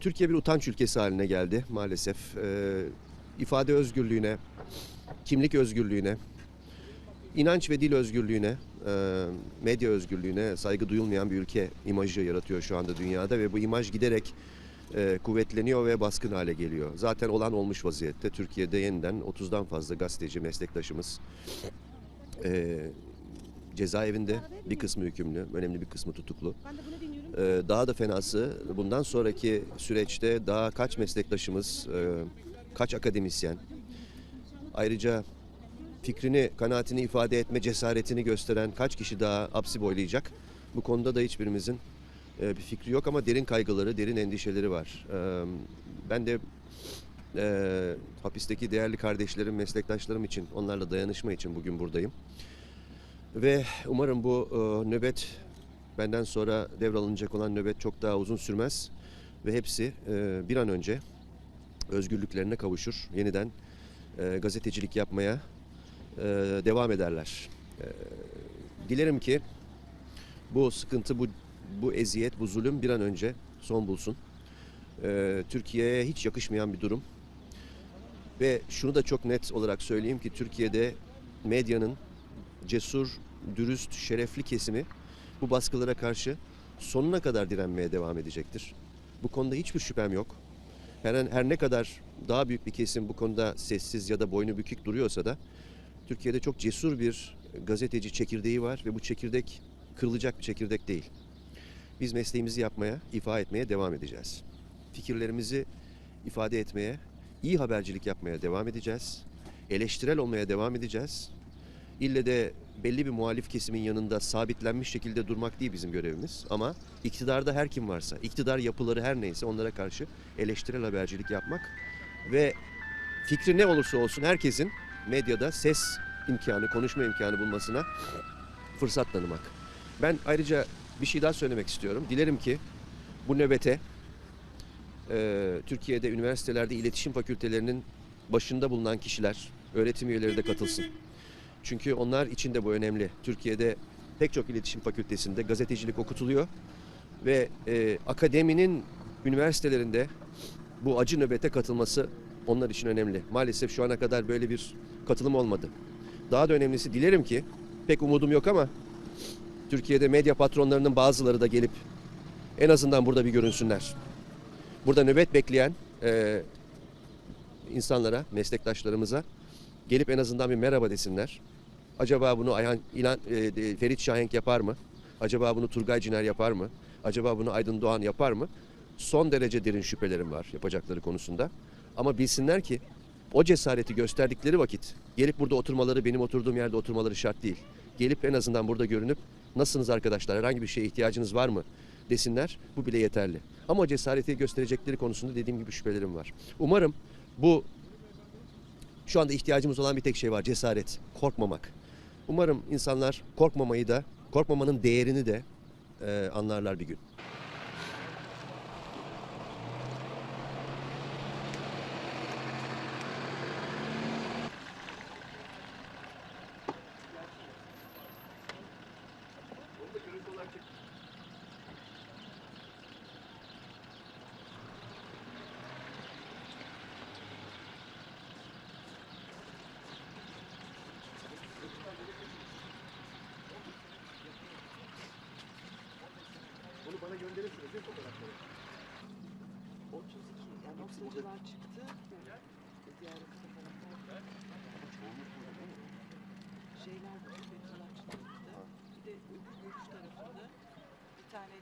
Türkiye bir utanç ülkesi haline geldi maalesef. Ee, ifade özgürlüğüne, kimlik özgürlüğüne, inanç ve dil özgürlüğüne, e, medya özgürlüğüne saygı duyulmayan bir ülke imajı yaratıyor şu anda dünyada ve bu imaj giderek e, kuvvetleniyor ve baskın hale geliyor. Zaten olan olmuş vaziyette. Türkiye'de yeniden 30'dan fazla gazeteci meslektaşımız e, cezaevinde bir kısmı hükümlü, önemli bir kısmı tutuklu. Ee, daha da fenası bundan sonraki süreçte daha kaç meslektaşımız, e, kaç akademisyen, ayrıca fikrini, kanaatini ifade etme cesaretini gösteren kaç kişi daha hapsi boylayacak? Bu konuda da hiçbirimizin e, bir fikri yok ama derin kaygıları, derin endişeleri var. Ee, Ben de e, hapisteki değerli kardeşlerim, meslektaşlarım için, onlarla dayanışma için bugün buradayım. Ve umarım bu e, nöbet benden sonra devralınacak olan nöbet çok daha uzun sürmez ve hepsi e, bir an önce özgürlüklerine kavuşur. Yeniden e, gazetecilik yapmaya e, devam ederler. Dilerim ki bu sıkıntı, bu bu eziyet, bu zulüm bir an önce son bulsun. Türkiye'ye hiç yakışmayan bir durum. Ve şunu da çok net olarak söyleyeyim ki Türkiye'de medyanın cesur, dürüst, şerefli kesimi bu baskılara karşı sonuna kadar direnmeye devam edecektir. Bu konuda hiçbir şüphem yok. Her, her ne kadar daha büyük bir kesim bu konuda sessiz ya da boynu bükük duruyorsa da Türkiye'de çok cesur bir gazeteci çekirdeği var ve bu çekirdek kırılacak bir çekirdek değil. Biz mesleğimizi yapmaya, ifa etmeye devam edeceğiz. Fikirlerimizi ifade etmeye, iyi habercilik yapmaya devam edeceğiz. Eleştirel olmaya devam edeceğiz. İlle de belli bir muhalif kesimin yanında sabitlenmiş şekilde durmak değil bizim görevimiz. Ama iktidarda her kim varsa, iktidar yapıları her neyse onlara karşı eleştirel habercilik yapmak ve fikri ne olursa olsun herkesin medyada ses imkanı, konuşma imkanı bulmasına fırsat tanımak. Ben ayrıca bir şey daha söylemek istiyorum. Dilerim ki bu nöbete e, Türkiye'de üniversitelerde iletişim fakültelerinin başında bulunan kişiler, öğretim üyeleri de katılsın. Çünkü onlar için de bu önemli. Türkiye'de pek çok iletişim fakültesinde gazetecilik okutuluyor ve e, akademinin üniversitelerinde bu acı nöbete katılması onlar için önemli. Maalesef şu ana kadar böyle bir katılım olmadı. Daha da önemlisi dilerim ki pek umudum yok ama Türkiye'de medya patronlarının bazıları da gelip en azından burada bir görünsünler. Burada nöbet bekleyen e, insanlara, meslektaşlarımıza gelip en azından bir merhaba desinler. Acaba bunu Ayhan İlan, e, Ferit Şahenk yapar mı? Acaba bunu Turgay Ciner yapar mı? Acaba bunu Aydın Doğan yapar mı? Son derece derin şüphelerim var yapacakları konusunda. Ama bilsinler ki o cesareti gösterdikleri vakit gelip burada oturmaları, benim oturduğum yerde oturmaları şart değil. Gelip en azından burada görünüp nasılsınız arkadaşlar, herhangi bir şeye ihtiyacınız var mı desinler. Bu bile yeterli. Ama o cesareti gösterecekleri konusunda dediğim gibi şüphelerim var. Umarım bu şu anda ihtiyacımız olan bir tek şey var cesaret, korkmamak. Umarım insanlar korkmamayı da, korkmamanın değerini de e, anlarlar bir gün. Bana gönderirsiniz değil mi fotoğrafları? 32 yani oksijinler çıktı. Diğer fotoğraflar. Şeyler de oksijinler çıktı. Bir de öbür görüş tarafında bir tane